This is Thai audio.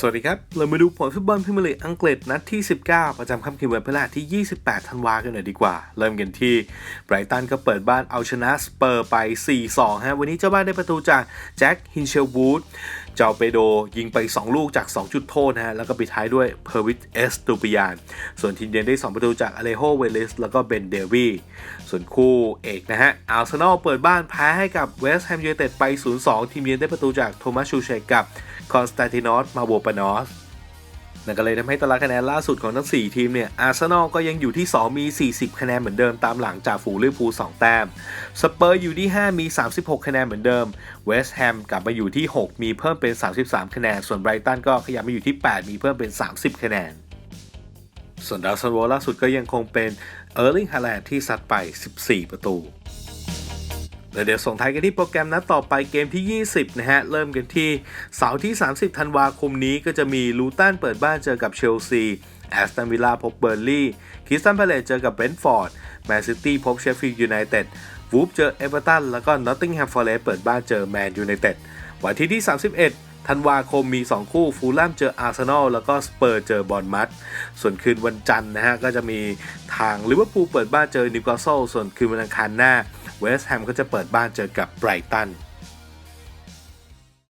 สวัสดีครับ เรามาดูผลฟุตบอลพรีเมียร์ลีกอังกฤษนัดที่ 19 ประจำค่ำคืนวันพฤหัสที่ 28 ธันวาคมกันหน่อยดีกว่า เริ่มกันที่ไบรตันก็เปิดบ้านเอาชนะสเปอร์ไป 4-2 ฮะ วันนี้เจ้าบ้านได้ประตูจากแจ็คฮินเชลวูด เจ้าเปโดยิงไป 2 ลูกจาก 2 จุดโทษนะฮะ แล้วก็ปิดท้ายด้วยเพอร์วิทเอสตูปิยาน ส่วนทีมเยือนได้ 2 ประตูจากอเลโฮเวลิสแล้วก็เบนเดวีส่วนคู่เอกนะฮะ อาร์เซนอลเปิดบ้านแพ้ให้กับเวสต์แฮมยูไนเต็ดไป 0-2 ทีมเยือนได้ประตูจากโทมัสชูเชกกับคอนสแตนตินอสมาโวปานอส นั่นก็เลยทำให้ตารางคะแนนล่าสุดของทั้ง 4 ทีมเนี่ยอาร์เซนอลก็ยังอยู่ที่ 2 มี 40 คะแนนเหมือนเดิมตามหลังจากฝูลิเวอร์พูล2แต้มสเปอร์อยู่ที่ 5 มี 36 คะแนนเหมือนเดิมเวสต์แฮมกลับมาอยู่ที่ 6 มีเพิ่มเป็น 33 คะแนน ส่วนไบรตันก็ขยับมาอยู่ที่ 8 มีเพิ่มเป็น 30 คะแนน ส่วนดาวซันโวล่าสุดก็ยังคงเป็นเออร์ลิงฮาแลนด์ที่ซัดไป 14 ประตู แล้วเดี๋ยวส่งท้ายกันที่โปรแกรมนัดต่อไปเกมที่ 20 นะฮะ เริ่มกันที่เสาร์ที่ 30 ธันวาคมนี้ก็จะมีลูตันเปิดบ้านเจอกับเชลซีแอสตันวิลล่าพบเบอร์ลี่คริสตันพาเลตเจอกับเบรนท์ฟอร์ดแมนซิตี้พบเชฟฟิลด์ยูไนเต็ดวูฟเจอเอเวอร์ตันแล้วก็นอตติงแฮมฟอร์เรสเปิดบ้านเจอแมนยูไนเต็ดวันที่ที่ 31 ธันวาคมมี 2 คู่ฟูลแลมเจออาร์เซนอลแล้วก็สเปอร์เจอบอลมัดส่วนคืนวันจันทร์นะฮะ ก็จะมีทางลิเวอร์พูลเปิดบ้านเจอนิวคาสเซิลส่วนคืนวันอังคารหน้าเวสต์แฮมก็จะเปิดบ้านเจอกับไบรตัน